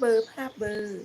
เบอร์ภาพเบอร์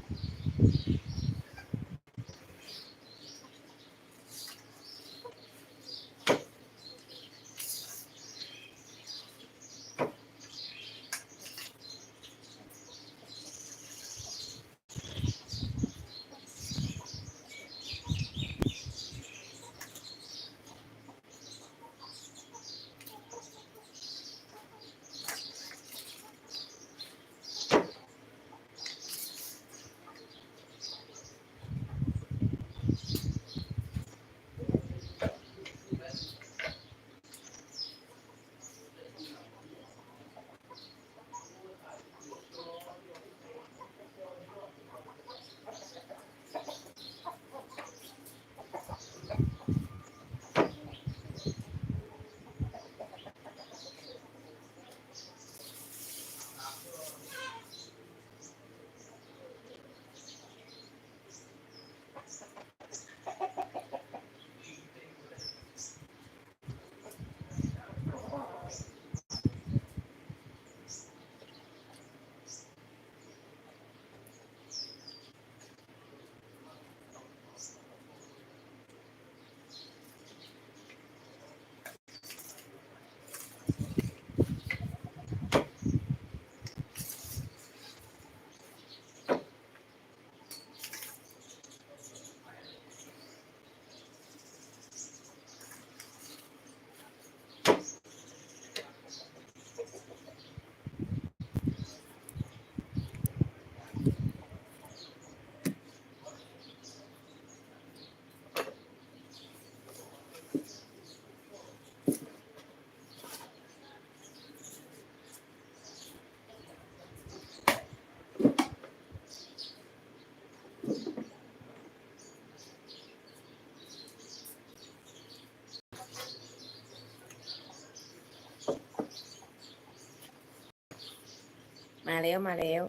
มาแล้วมาแล้ว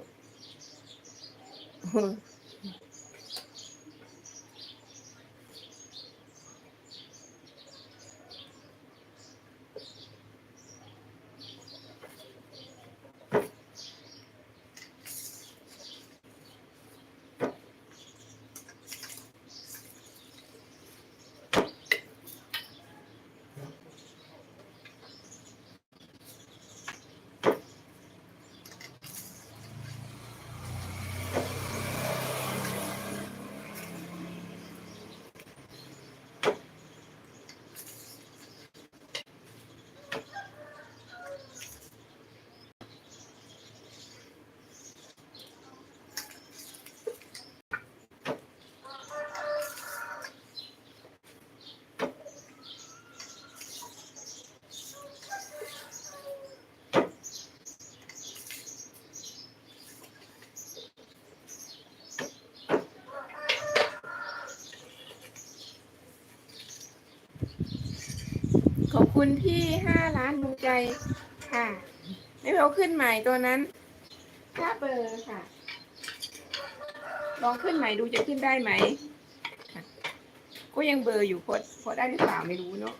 คุณที่ห้าล้านดวงใจค่ะ ไม่เอาขึ้นใหม่ตัวนั้นค่าเบอร์ค่ะ ลองขึ้นใหม่ดูจะขึ้นได้ไหม ก็ยังเบอร์อยู่พอพอได้หรือเปล่าไม่รู้เนาะ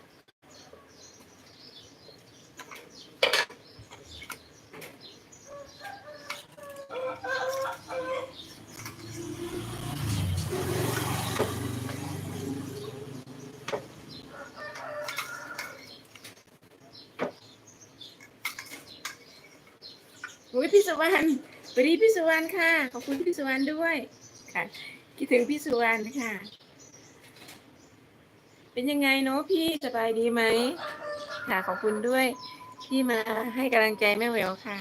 อุ้ยพี่สุวรรณสวัสดีพี่สุวรรณค่ะ ขอบคุณพี่สุวรรณด้วยค่ะ คิดถึงพี่สุวรรณค่ะ เป็นยังไงเนาะพี่สบายดีไหมค่ะ ขอบคุณด้วยที่มาให้กำลังใจแม่แหววค่ะ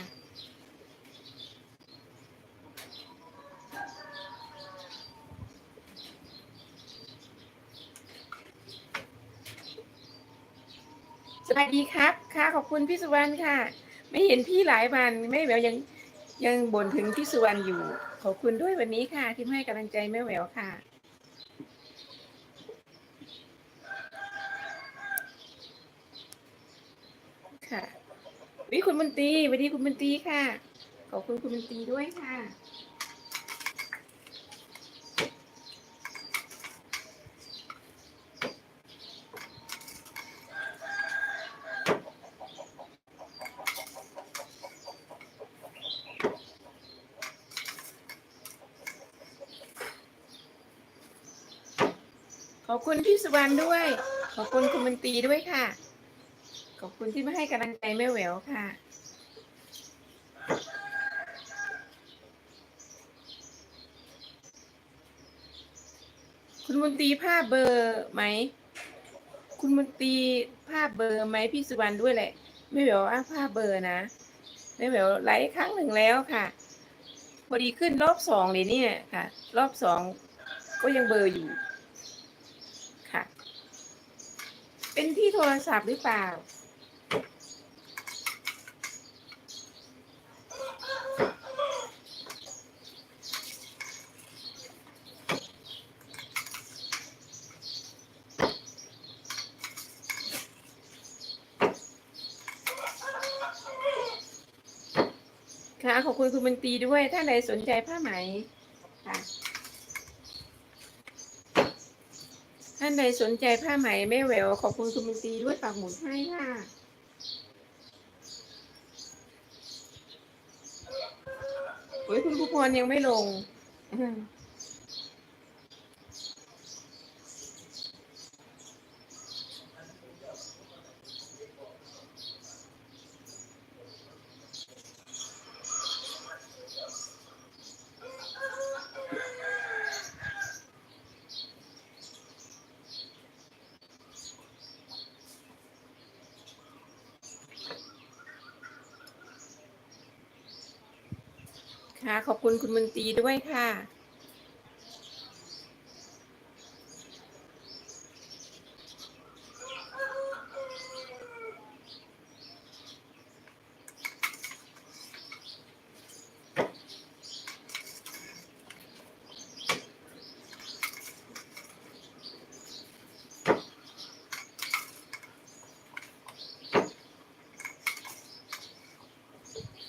สวัสดีครับ ค่ะ ขอบคุณพี่สุวรรณค่ะ ไม่เห็นพี่หลายวันแม่แหววยังยังบ่นถึงพี่สุวรรณอยู่ ขอบคุณด้วยวันนี้ค่ะ ที่ให้กำลังใจแม่แหววค่ะ ค่ะวิคุณมนตรีสวัสดีคุณมนตรีค่ะ ขอบคุณคุณมนตรีด้วยค่ะ อบคุณพี่สุวรรณด้วย ขอบคุณคุณมนตรีด้วยค่ะ ขอบคุณที่มาให้กำลังใจแม่แหววค่ะ คุณมนตรีภาพเบอร์ไหม คุณมนตรีภาพเบอร์ไหมพี่สุวรรณด้วยแหละ แม่แหววว่าภาพเบอร์นะ แม่แหววไลฟ์ครั้งหนึ่งแล้วค่ะ พอดีขึ้นรอบสองเลยเนี่ยค่ะ รอบสองก็ยังเบอร์อยู่ ค่ะ เป็นที่โทรศัพท์หรือเปล่า ค่ะ ขอบคุณคุณบันตีด้วย ถ้าใดสนใจผ้าไหมค่ะานใดสนใจผ้าไหมแม่แหววขอบคุณคุณบันตรีด้วยปากหมุนให้ค่ะโอ้ยคุณผู้พรยังไม่ลงอืม ค่ะ ขอบคุณคุณบันตรีด้วยค่ะ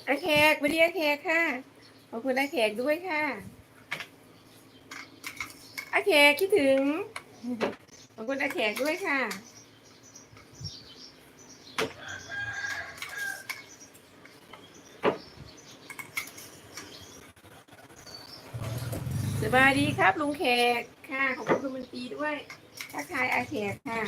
อาแขกวันนี้อาแขกค่ะ คุณอาแขกด้วยค่ะอาแขกคิดถึง ขอบคุณอาแขกด้วยค่ะ สบายดีครับลุงแขกค่ะ ขอบคุณคุณบันตีด้วย ทักทายอาแขกค่ะ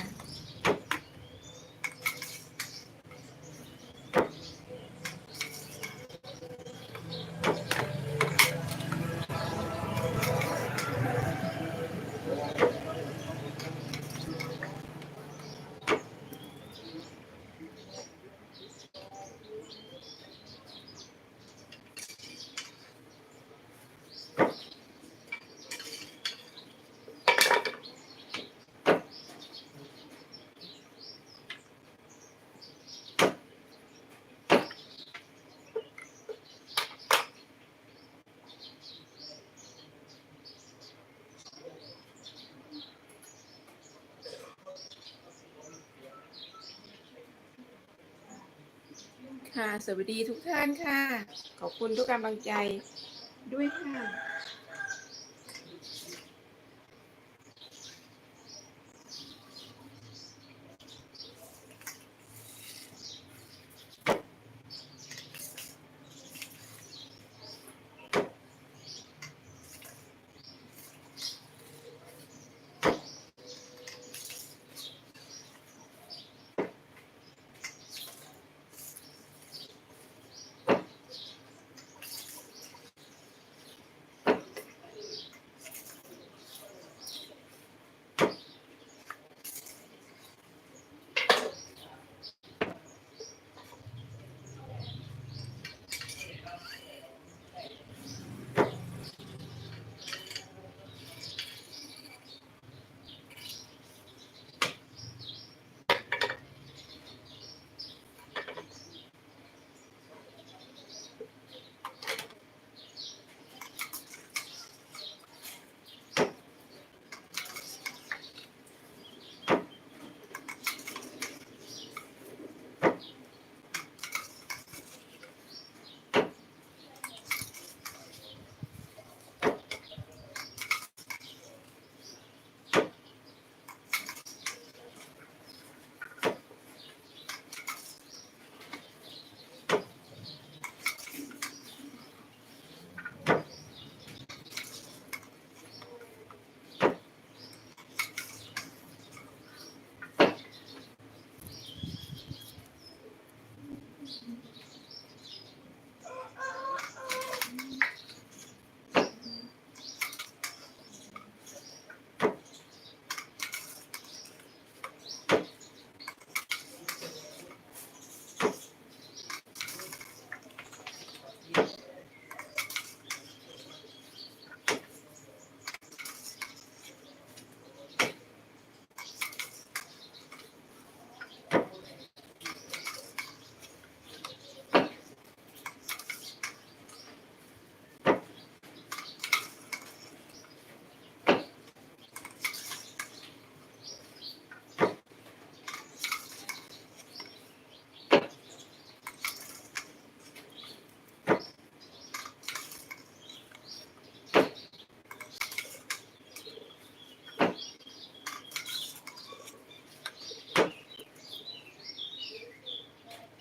ค่ะ สวัสดีทุกท่านค่ะ ขอบคุณทุกกำลังใจด้วยค่ะ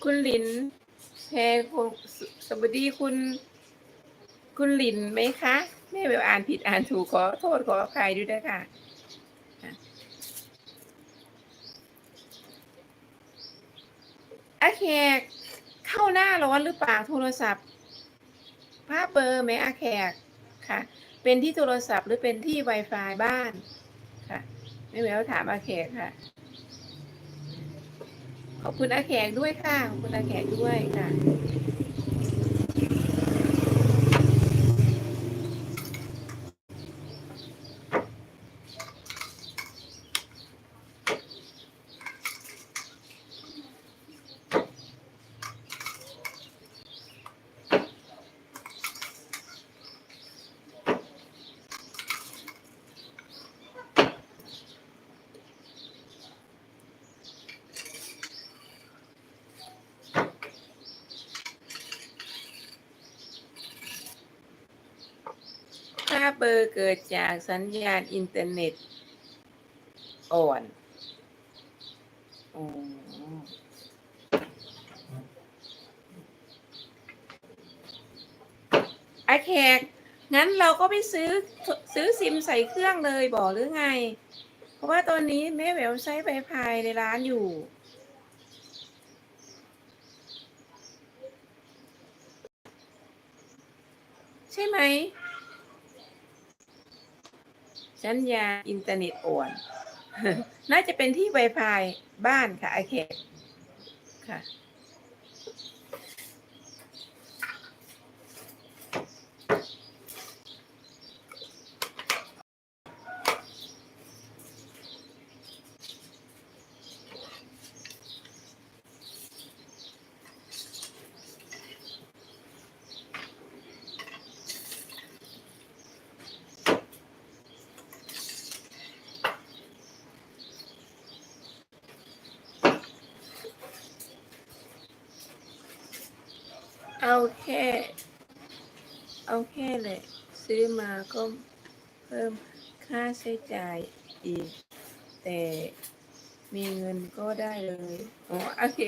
คุณหลินแพรคงสสวัสดีคุณ คุณหลินไหมคะแม่แบบอ่านผิดอ่านถูกขอโทษขออภัยด้วยนะคะอาแขกเข้าหน้าร้อนหรือเปล่าโทรศัพท์ภาพเบอร์ไหมอาแขกค่ะ เป็นที่โทรศัพท์หรือเป็นที่ Wi-Fi บ้านค่ะ ไม่แววถามอาแขกค่ะ ขอบคุณอาแขกด้วยค่ะ ขอบคุณอาแขกด้วยค่ะาเบอร์เกิดจากสัญญาณอินเทอร์เน็ต อ่อนอ๋ออาแขก งั้นเราก็ไปซื้อซื้อซิมใส่เครื่องเลยบอกหรือไง เพราะว่าตอนนี้แม่แหววใช้ไฟพายในร้านอยู่ใช่ไหม ชั้นยาอินเทอร์เน็ตอ่อนน่าจะเป็นที่ Wi-Fi บ้านค่ะไอเคค่ะ เอาแค่ เอาแค่เลยซื้อมาก็เพิ่มค่าใช้จ่ายอีก แต่มีเงินก็ได้เลยอ๋อโอเค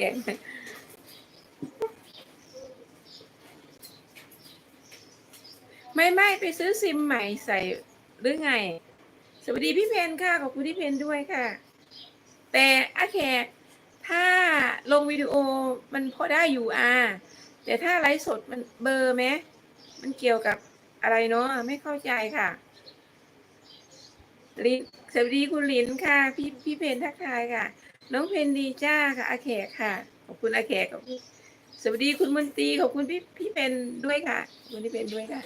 ไม่ไม่ไปซื้อซิมใหม่ใส่หรือไง สวัสดีพี่เพนค่ะ ขอบคุณพี่เพนด้วยค่ะ แต่อาแขกถ้าลงวิดีโอมันพอได้อยู่อ่า แต่ถ้าไลฟ์สดมันเบอร์ไหมมันเกี่ยวกับอะไรเนาะไม่เข้าใจค่ะลินสวัสดีคุณลินค่ะ พี่พี่เพนทักทายค่ะ น้องเพนดีจ้าค่ะอาแขกค่ะ ขอบคุณอาแขกขอบคุณสวัสดีคุณมนตรีขอบคุณพี่พี่เพนด้วยค่ะคุณพี่เพนด้วยค่ะ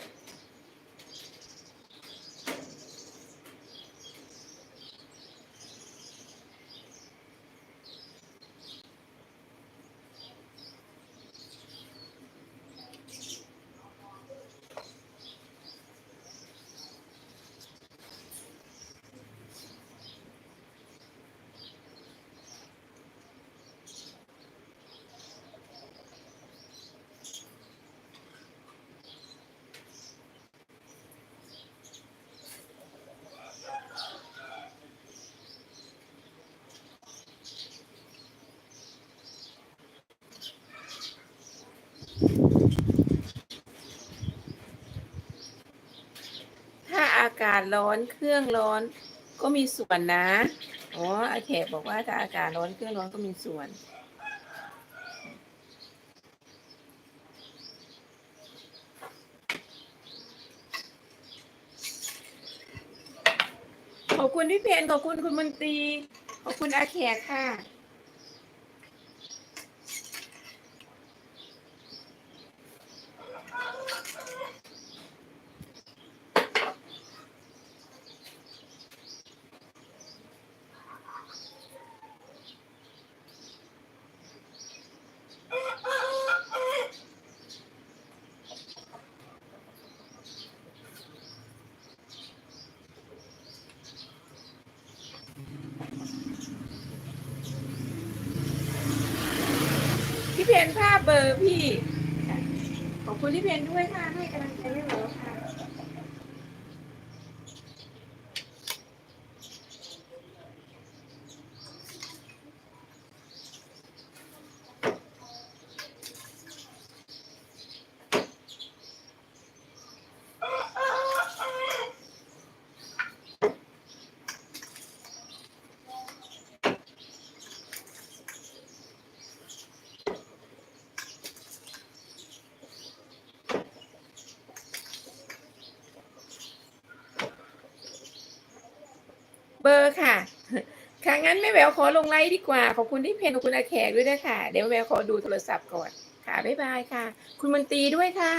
ถ้าอากาศร้อนเครื่องร้อนก็มีส่วนนะ อ๋ออาแขกบอกว่าถ้าอากาศร้อนเครื่องร้อนก็มีส่วน ขอบคุณพี่เพนขอบคุณคุณมนตรี ขอบคุณอาแขกค่ะ นภาพเบอร์พี่ ขอบคุณพี่เพนด้วยค่ะ ให้กำลังใจให้เราค่ะ พ เบ อร์ค่ะ ค่ะงั้นแม่แววขอลงไลน์ดีกว่า ขอบคุณที่เพนขอบคุณอาแขกด้วยนะคะเดี๋ยวแม่แววขอดูโทรศัพท์ก่อน ค่ะบ๊ายบายค่ะ คุณมนตรีด้วยค่ะ